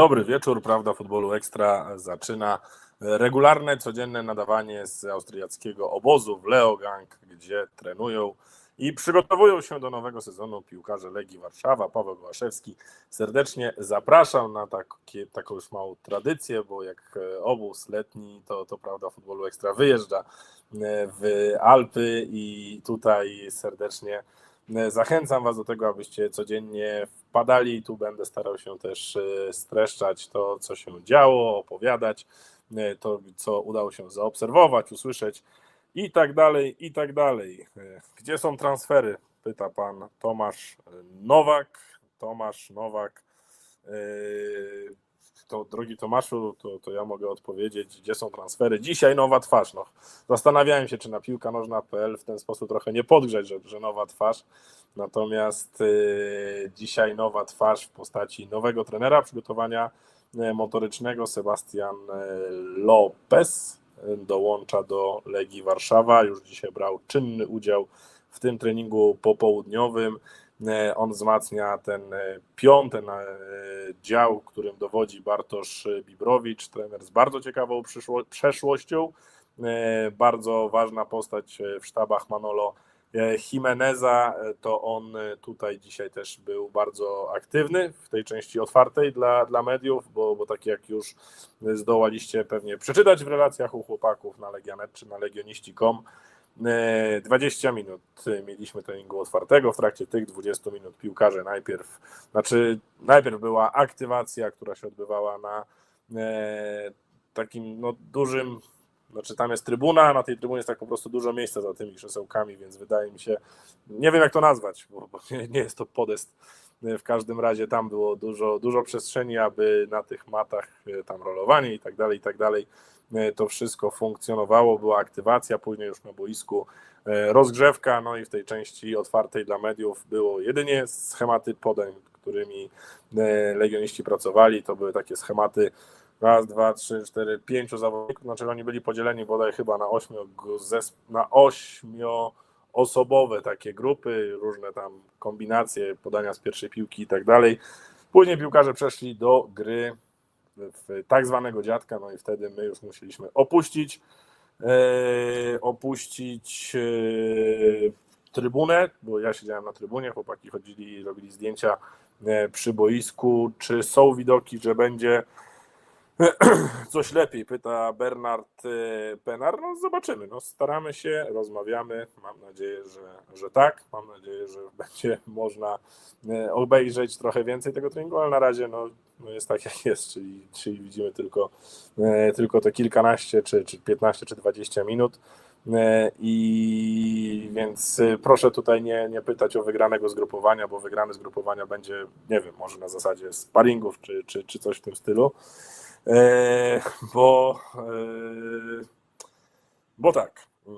Dobry wieczór, prawda futbolu ekstra zaczyna regularne, codzienne nadawanie z austriackiego obozu w Leogang, gdzie trenują i przygotowują się do nowego sezonu piłkarze Legii Warszawa. Paweł Głaszewski serdecznie zapraszam na takie, taką już małą tradycję, bo jak obóz letni, to, to prawda futbolu ekstra wyjeżdża w Alpy i tutaj serdecznie Zachęcam Was do tego, abyście codziennie wpadali. Tu będę starał się też e, streszczać to, co się działo, opowiadać, e, to, co udało się zaobserwować, usłyszeć i tak dalej, i tak dalej. E, gdzie są transfery? Pyta pan Tomasz Nowak. Tomasz Nowak to drogi Tomaszu, to, to ja mogę odpowiedzieć, gdzie są transfery. Dzisiaj nowa twarz. No, zastanawiałem się, czy na piłka nożna.pl w ten sposób trochę nie podgrzeć, że, że nowa twarz. Natomiast y, dzisiaj nowa twarz w postaci nowego trenera przygotowania y, motorycznego Sebastian y, Lopez dołącza do Legii Warszawa. Już dzisiaj brał czynny udział w tym treningu popołudniowym. E, on wzmacnia ten e, piąty e, dział, którym dowodzi Bartosz Bibrowicz, trener z bardzo ciekawą przeszłością. Bardzo ważna postać w sztabach Manolo Jimeneza, to on tutaj dzisiaj też był bardzo aktywny w tej części otwartej dla, dla mediów, bo, bo tak jak już zdołaliście pewnie przeczytać w relacjach u chłopaków na Legionet czy na legioniści.com, 20 e, minut mieliśmy treningu otwartego. W trakcie tych 20 minut piłkarze najpierw, znaczy najpierw była aktywacja, która się odbywała na e, takim no, dużym, znaczy tam jest trybuna, na tej trybunie jest tak po prostu dużo miejsca za tymi krzesełkami, więc wydaje mi się, nie wiem jak to nazwać, bo, bo nie, nie jest to podest. W każdym razie tam było dużo, dużo przestrzeni, aby na tych matach e, tam rolowanie i tak dalej, i tak dalej E, to wszystko funkcjonowało, była aktywacja, później już na boisku e, rozgrzewka, no i w tej części otwartej dla mediów było jedynie schematy podań, którymi e, legioniści pracowali, to były takie schematy raz, dwa, trzy, cztery, pięciu zawodników, znaczy oni byli podzieleni bodaj chyba na ośmiu, na ośmio osobowe takie grupy, różne tam kombinacje, podania z pierwszej piłki i tak dalej. Później piłkarze przeszli do gry w tak zwanego dziadka, no i wtedy my już musieliśmy opuścić e, opuścić e, trybunę, bo ja siedziałem na trybunie, chłopaki chodzili i robili zdjęcia e, przy boisku. Czy są widoki, że będzie Coś lepiej, pyta Bernard e, Penar. No zobaczymy, no staramy się, rozmawiamy. Mam nadzieję, że, że tak. Mam nadzieję, że będzie można e, obejrzeć trochę więcej tego treningu, ale na razie no, no jest tak jak jest, czyli, czyli widzimy tylko, e, tylko te kilkanaście, czy, czy 15, czy 20 minut. I więc proszę tutaj nie, nie pytać o wygranego zgrupowania, bo wygrany zgrupowania będzie, nie wiem, może na zasadzie sparingów, czy, czy, czy coś w tym stylu. E, bo, e, bo tak, e,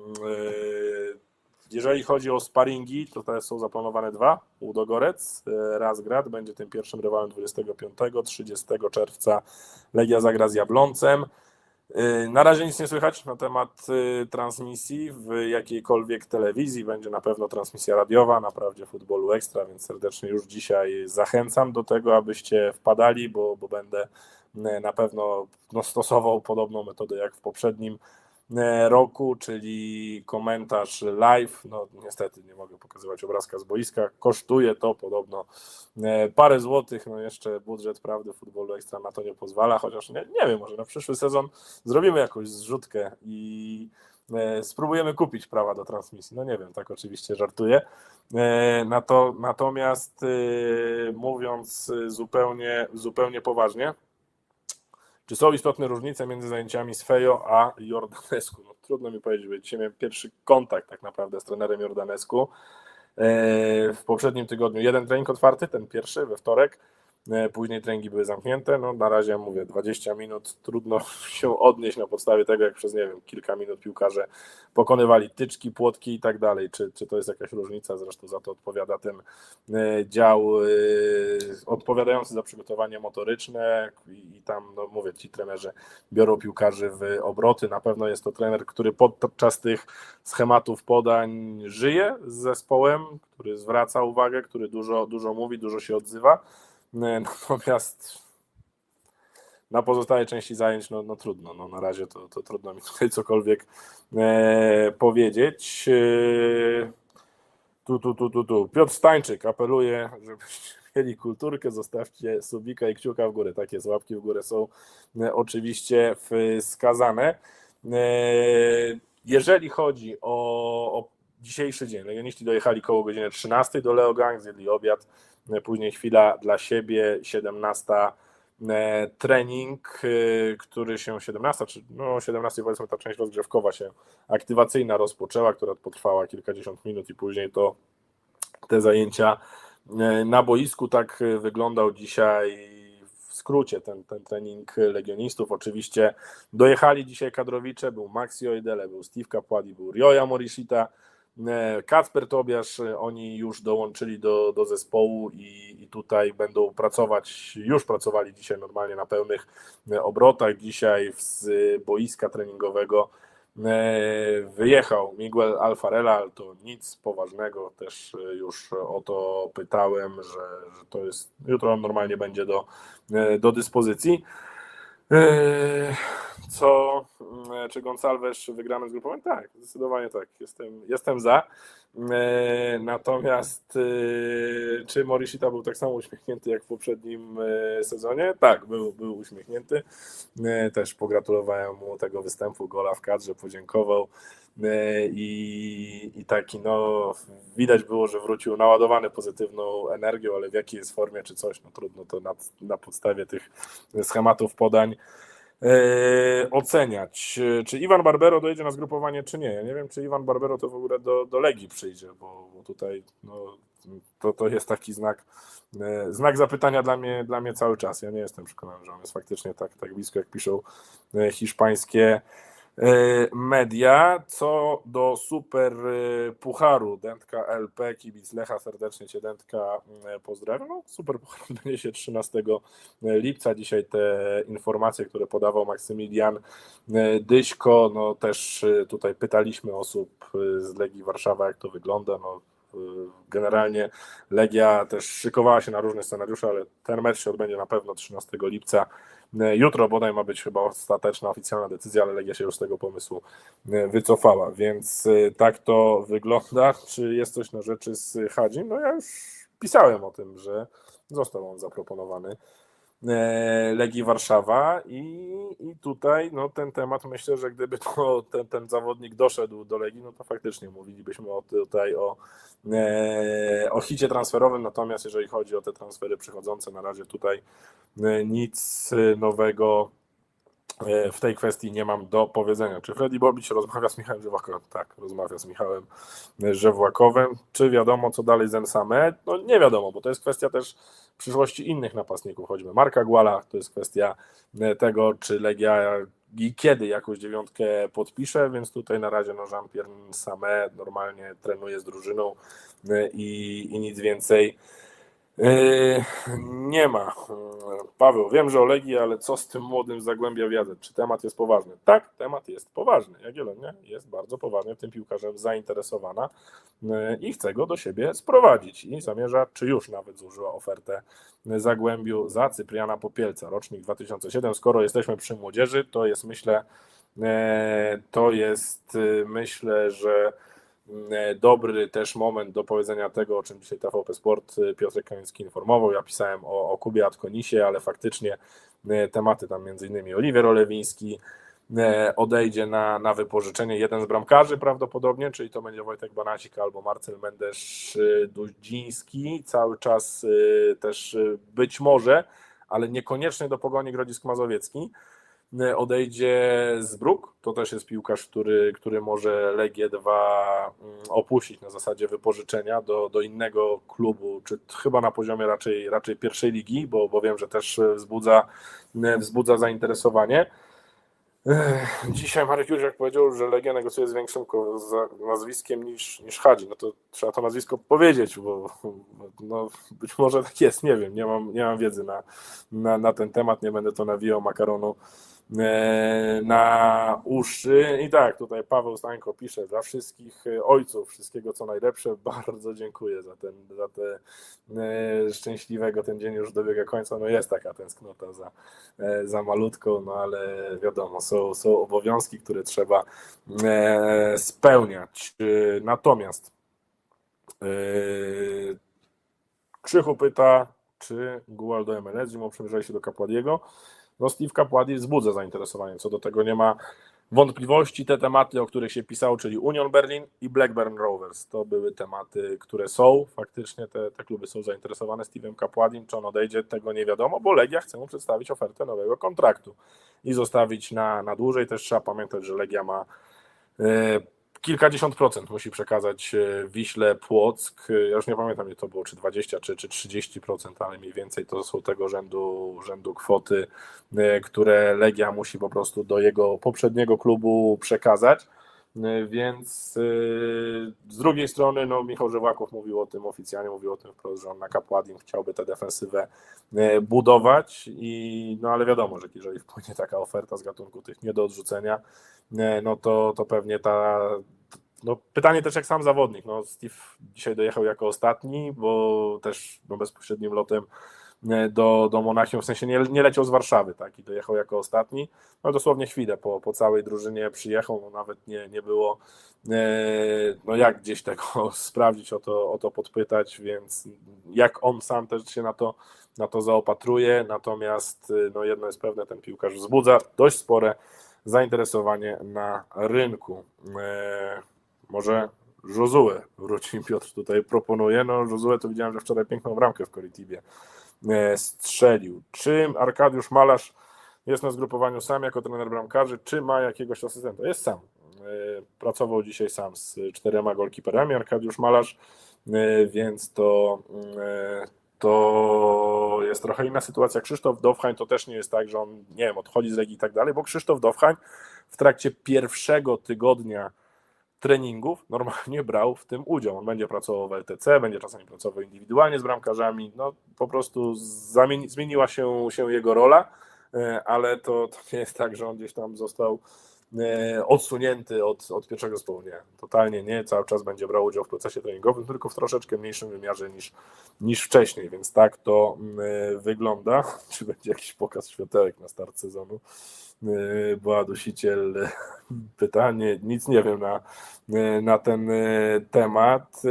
jeżeli chodzi o sparingi, to te są zaplanowane dwa. Udogorec, Razgrad będzie tym pierwszym rywalem 25, 30 czerwca Legia zagra z Jabloncem. Na razie nic nie słychać na temat transmisji w jakiejkolwiek telewizji. Będzie na pewno transmisja radiowa na Prawdzie Futbolu Ekstra, więc serdecznie już dzisiaj zachęcam do tego, abyście wpadali, bo, bo będę na pewno no, stosował podobną metodę jak w poprzednim e, roku, czyli komentarz live. No niestety nie mogę pokazywać obrazka z boiska. Kosztuje to podobno e, parę złotych. No jeszcze budżet prawdy futbolu ekstra na to nie pozwala, chociaż nie, nie wiem, może na przyszły sezon zrobimy jakąś zrzutkę i spróbujemy kupić prawa do transmisji. No nie wiem, tak oczywiście żartuję. Natomiast mówiąc zupełnie, zupełnie poważnie, czy są istotne różnice między zajęciami z Fejo a Jordanesku? No, trudno mi powiedzieć, bo dzisiaj miałem pierwszy kontakt tak naprawdę z trenerem Jordanesku. E, w poprzednim tygodniu jeden trening otwarty, ten pierwszy we wtorek, później treningi były zamknięte. No, na razie mówię 20 minut. Trudno się odnieść na podstawie tego, jak przez nie wiem, kilka minut piłkarze pokonywali tyczki, płotki i tak dalej. Czy, czy to jest jakaś różnica? Zresztą za to odpowiada ten e, dział e, odpowiadający za przygotowanie motoryczne i, i tam, no mówię, ci trenerzy biorą piłkarzy w obroty. Na pewno jest to trener, który podczas tych schematów podań żyje z zespołem, który zwraca uwagę, który dużo, dużo mówi, dużo się odzywa. Natomiast na pozostałej części zajęć, no, no trudno, no na razie to, to trudno mi tutaj cokolwiek e, powiedzieć. E, tu, tu, tu, tu, tu. Piotr Stańczyk apeluje, żebyście mieli kulturkę, zostawcie subika i kciuka w górę. Takie łapki w górę są e, oczywiście wskazane. E, jeżeli chodzi o, o dzisiejszy dzień, Legioniści dojechali koło godziny 13 do Leogang, zjedli obiad, później chwila dla siebie, 17 e, trening, e, który się 17, czy no 17 powiedzmy ta część rozgrzewkowa się aktywacyjna rozpoczęła, która potrwała kilkadziesiąt minut i później to te zajęcia e, na boisku. Tak wyglądał dzisiaj w skrócie ten, ten trening legionistów. Oczywiście dojechali dzisiaj kadrowicze, był Maxi Ojdele, był Steve Kapładi, był Ryoya Morishita, Kacper Tobiasz, e, oni już dołączyli do, do zespołu i, i tutaj będą pracować, już pracowali dzisiaj normalnie na pełnych e, obrotach. Dzisiaj z boiska treningowego e, wyjechał Miguel Alfarela, ale to nic poważnego, też e, już o to pytałem, że, że to jest, jutro on normalnie będzie do, e, do dyspozycji. E, Co, mm, czy Gonçalves wygramy z grupą? Tak, zdecydowanie tak, jestem, jestem za. E, Natomiast e, czy Morishita był tak samo uśmiechnięty jak w poprzednim e, sezonie? Tak, był, był uśmiechnięty. Też pogratulowałem mu tego występu, gola w kadrze, podziękował. I, I taki, no, widać było, że wrócił naładowany pozytywną energią, ale w jakiej jest formie czy coś, no trudno to na, na podstawie tych schematów podań oceniać. E, Czy Iwan Barbero dojdzie na zgrupowanie, czy nie? Ja nie wiem, czy Iwan Barbero to w ogóle do, do Legii przyjdzie, bo, bo tutaj no, to, to jest taki znak, e, znak zapytania dla mnie, dla mnie cały czas. Ja nie jestem przekonany, że on jest faktycznie tak, tak blisko, jak piszą e, hiszpańskie e, media. Co do super e, pucharu, Dętka LP, kibic Lecha, serdecznie Cię Dętka e, pozdrawiam. No, super puchar odbędzie się 13 lipca. Dzisiaj te informacje, które podawał Maksymilian e, Dyśko, no też e, tutaj pytaliśmy osób e, z Legii Warszawa, jak to wygląda. No, e, Generalnie Legia też szykowała się na różne scenariusze, ale ten mecz się odbędzie na pewno 13 lipca. Jutro bodaj ma być chyba ostateczna, oficjalna decyzja, ale Legia się już z tego pomysłu e, wycofała, więc e, tak to wygląda. Czy jest coś na rzeczy z Hadzim? No ja już pisałem o tym, że został on zaproponowany e, Legii Warszawa i, i tutaj no, ten temat myślę, że gdyby to, ten, ten zawodnik doszedł do Legii, no to faktycznie mówilibyśmy o, tutaj o, e, o hicie transferowym, natomiast jeżeli chodzi o te transfery przychodzące, na razie tutaj e, nic nowego w tej kwestii nie mam do powiedzenia. Czy Freddy Bobić rozmawia z Michałem Żewłakowem? Tak, rozmawia z Michałem Żewłakowem. Czy wiadomo, co dalej z Ensame? No nie wiadomo, bo to jest kwestia też przyszłości innych napastników, choćby Marka Guala, to jest kwestia e, tego, czy Legia i kiedy jakąś dziewiątkę podpisze, więc tutaj na razie no Jean-Pierre Same normalnie trenuje z drużyną e, i, i nic więcej Yy, nie ma. Paweł, wiem, że o Legii, ale co z tym młodym Zagłębia Wiadzę? Czy temat jest poważny? Tak, temat jest poważny. Jagiellonia jest bardzo poważnie tym piłkarzem zainteresowana yy, i chce go do siebie sprowadzić i zamierza, czy już nawet złożyła ofertę Zagłębiu za Cypriana Popielca, rocznik 2007. Skoro jesteśmy przy młodzieży, to jest myślę, yy, to jest myślę, że dobry też moment do powiedzenia tego, o czym dzisiaj TVP Sport e, Piotrek Kamiński informował. Ja pisałem o, o Kubie Atkonisie, ale faktycznie e, tematy tam innymi Oliwier Olewiński odejdzie na, na wypożyczenie. Jeden z bramkarzy prawdopodobnie, czyli to będzie Wojtek Banacik albo Marcel Mendesz-Dudziński. Cały czas też być może, ale niekoniecznie do Pogoni Grodzisk Mazowiecki odejdzie z Bruk. To też jest piłkarz, który, który może Legię 2 opuścić na zasadzie wypożyczenia do, do innego klubu, czy chyba na poziomie raczej, raczej pierwszej ligi, bo, bo wiem, że też wzbudza, wzbudza zainteresowanie. Dzisiaj Marek Józek powiedział, że Legia negocjuje z większym nazwiskiem niż, niż Hadzi. No to trzeba to nazwisko powiedzieć, bo no, być może tak jest, nie wiem, nie mam, nie mam wiedzy na, na, na ten temat, nie będę to nawijał makaronu na uszy. I tak, tutaj Paweł Stańko pisze, dla wszystkich e, ojców wszystkiego co najlepsze, bardzo dziękuję za ten, za te e, szczęśliwego, ten dzień już dobiega końca, no jest taka tęsknota za, e, za malutką, no ale wiadomo, są, są obowiązki, które trzeba e, spełniać. E, Natomiast e, Krzychu pyta, czy Gual do MLS zimą przymierzali się do Kapładiego. No Steve Kapładi wzbudza zainteresowanie, co do tego nie ma wątpliwości. Te tematy, o których się pisało, czyli Union Berlin i Blackburn Rovers, to były tematy, które są, faktycznie te, te kluby są zainteresowane Steve'em Kapładim, czy on odejdzie, tego nie wiadomo, bo Legia chce mu przedstawić ofertę nowego kontraktu i zostawić na, na dłużej. Też trzeba pamiętać, że Legia ma e, kilkadziesiąt procent musi przekazać e, Wiśle Płock. E, Ja już nie pamiętam, ile to było, czy 20 czy, czy 30 procent, ale mniej więcej to są tego rzędu, rzędu kwoty, e, które Legia musi po prostu do jego poprzedniego klubu przekazać. E, Więc e, z drugiej strony, no, Michał Żywłaków mówił o tym oficjalnie, mówił o tym wprost, że on na Kapładim chciałby tę defensywę e, budować, i, no ale wiadomo, że jeżeli wpłynie taka oferta z gatunku tych nie do odrzucenia, no to, to pewnie ta. No, pytanie też jak sam zawodnik. No, Steve dzisiaj dojechał jako ostatni, bo też no, bezpośrednim lotem do, do Monachium, w sensie nie, nie leciał z Warszawy, tak, i dojechał jako ostatni. No dosłownie chwilę po, po całej drużynie przyjechał, no, nawet nie, nie było e, no jak gdzieś tego sprawdzić, o to, o to podpytać, więc jak on sam też się na to, na to zaopatruje, natomiast e, no jedno jest pewne, ten piłkarz wzbudza dość spore zainteresowanie na rynku. E, może Josue wróci, Piotr tutaj proponuje. No Josue to widziałem, że wczoraj piękną bramkę w Koritibie e, strzelił. Czy Arkadiusz Malarz jest na zgrupowaniu sam jako trener bramkarzy, czy ma jakiegoś asystenta? Jest sam. E, Pracował dzisiaj sam z czterema golkiperami Arkadiusz Malarz, e, więc to e, to jest trochę inna sytuacja. Krzysztof Dowchań to też nie jest tak, że on, nie wiem, odchodzi z Legii i tak dalej, bo Krzysztof Dowchań w trakcie pierwszego tygodnia treningów normalnie brał w tym udział. On będzie pracował w LTC, będzie czasami pracował indywidualnie z bramkarzami. No po prostu zamieni, zmieniła się, się jego rola, e, ale to, to nie jest tak, że on gdzieś tam został e, odsunięty od, od pierwszego zespołu. Nie, totalnie nie. Cały czas będzie brał udział w procesie treningowym, tylko w troszeczkę mniejszym wymiarze niż, niż wcześniej, więc tak to mm, e, wygląda. Czy będzie jakiś pokaz światełek na start sezonu? E, Była dusiciel e, pytanie, nic nie wiem na, e, na ten temat.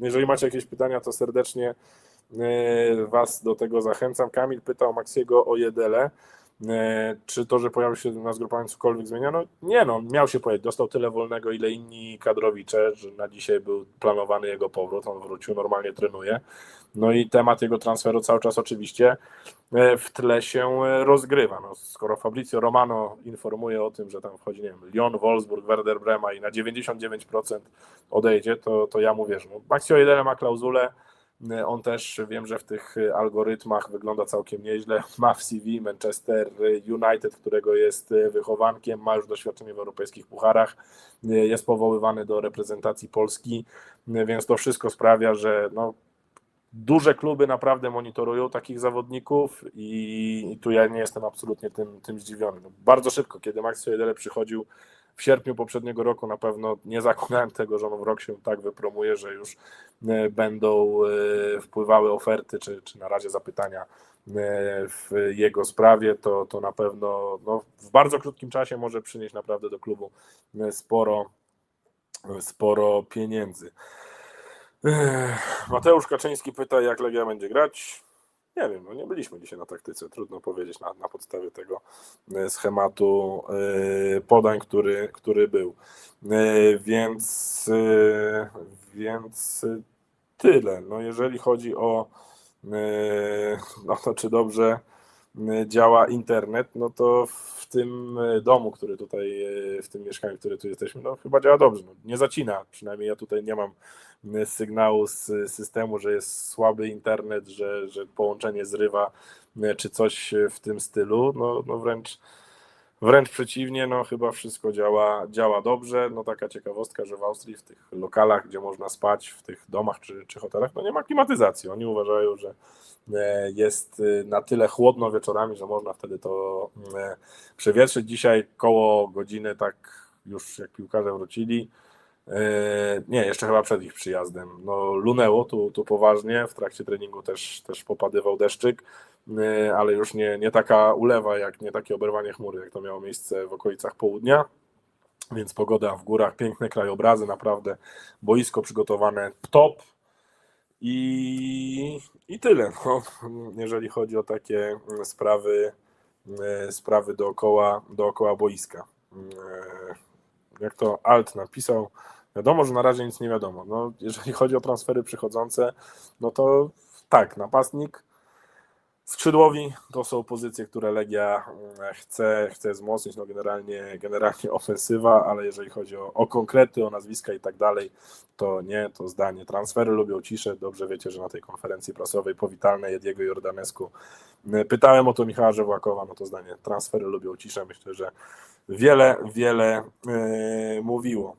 Jeżeli macie jakieś pytania, to serdecznie Was do tego zachęcam. Kamil pytał Maxiego o Jedele. E, Czy to, że pojawił się na zgrupowaniu cokolwiek zmienia? No nie no, miał się pojawić. Dostał tyle wolnego, ile inni kadrowicze, że na dzisiaj był planowany jego powrót. On wrócił, normalnie trenuje. No i temat jego transferu cały czas oczywiście e, w tle się e, rozgrywa. No, skoro Fabrizio Romano informuje o tym, że tam wchodzi, nie wiem, Lyon, Wolfsburg, Werder Brema i na 99% odejdzie, to, to ja mu wierzę. No, Maxio Jedele ma klauzulę, on też wiem, że w tych algorytmach wygląda całkiem nieźle. Ma w CV Manchester United, którego jest wychowankiem, ma już doświadczenie w europejskich pucharach, jest powoływany do reprezentacji Polski, więc to wszystko sprawia, że no, duże kluby naprawdę monitorują takich zawodników i, tu ja nie jestem absolutnie tym, tym zdziwiony. No, bardzo szybko, kiedy Max Jedele przychodził w sierpniu poprzedniego roku, na pewno nie zakładałem tego, że on w rok się tak wypromuje, że już e, będą e, wpływały oferty, czy, czy na razie zapytania e, w jego sprawie, to, to na pewno no, w bardzo krótkim czasie może przynieść naprawdę do klubu sporo, sporo pieniędzy. Mateusz Kaczyński pyta, jak Legia będzie grać. Nie wiem, no nie byliśmy dzisiaj na taktyce, trudno powiedzieć na, na podstawie tego e, schematu e, podań, który, który był. E, Więc, więc tyle. No jeżeli chodzi o no to czy dobrze działa internet, no to w tym e, domu, który tutaj, e, w tym mieszkaniu, które tu jesteśmy, no chyba działa dobrze. No, nie zacina, przynajmniej ja tutaj nie mam sygnału z systemu, że jest słaby internet, że, że połączenie zrywa, czy coś w tym stylu. No, no wręcz, Wręcz przeciwnie, no chyba wszystko działa, działa dobrze. No taka ciekawostka, że w Austrii, w tych lokalach, gdzie można spać, w tych domach czy, czy hotelach, no nie ma klimatyzacji. Oni uważają, że jest e, na tyle chłodno wieczorami, że można wtedy to e, przewietrzyć. Dzisiaj koło godziny, tak już jak piłkarze wrócili, e, nie, jeszcze chyba przed ich przyjazdem, no lunęło tu, tu poważnie, w trakcie treningu też, też popadywał deszczyk, e, ale już nie, nie taka ulewa, jak nie takie oberwanie chmury, jak to miało miejsce w okolicach południa. Więc pogoda w górach, piękne krajobrazy, naprawdę boisko przygotowane top. I, i tyle, no, jeżeli chodzi o takie mm, sprawy, e, sprawy dookoła, dookoła boiska. E, Jak to Alt napisał, wiadomo, że na razie nic nie wiadomo. No, jeżeli chodzi o transfery przychodzące, no to tak, napastnik, skrzydłowi. To są pozycje, które Legia mm, chce, chce wzmocnić, no generalnie, generalnie ofensywa, ale jeżeli chodzi o, o konkrety, o nazwiska i tak dalej, to nie, to zdanie. Transfery lubią ciszę, dobrze wiecie, że na tej konferencji prasowej powitalnej Jediego Jordanesku y, pytałem o to Michała Żewłakowa, no to zdanie, transfery lubią ciszę, myślę, że wiele, wiele yy, mówiło.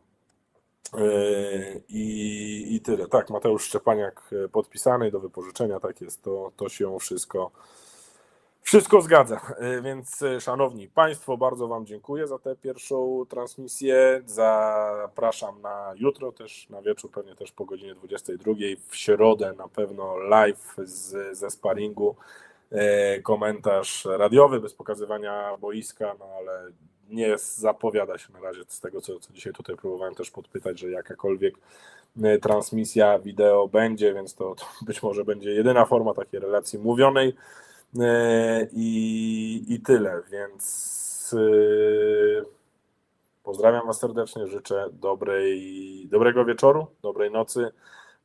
Yy, I, I tyle. Tak, Mateusz Szczepaniak yy, podpisany do wypożyczenia, tak jest, to, to się wszystko, wszystko zgadza. Yy, Więc yy, szanowni Państwo, bardzo Wam dziękuję za tę pierwszą transmisję. Zapraszam na jutro też, na wieczór, pewnie też po godzinie 22. W środę na pewno live z, ze sparingu. Komentarz radiowy bez pokazywania boiska, no ale nie zapowiada się na razie z tego, co, co dzisiaj tutaj próbowałem też podpytać, że jakakolwiek e, transmisja wideo będzie, więc to, to być może będzie jedyna forma takiej relacji mówionej e, i, i tyle, więc e, pozdrawiam Was serdecznie, życzę dobrej, dobrego wieczoru, dobrej nocy.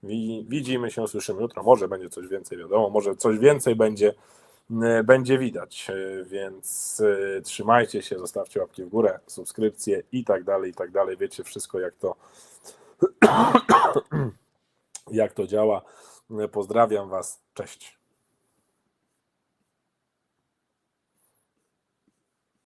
Wi- Widzimy się, słyszymy jutro. Może będzie coś więcej wiadomo, może coś więcej będzie będzie widać, e, więc e, trzymajcie się, zostawcie łapki w górę, subskrypcje i tak dalej, i tak dalej. Wiecie wszystko, jak to jak to działa. Pozdrawiam Was, cześć.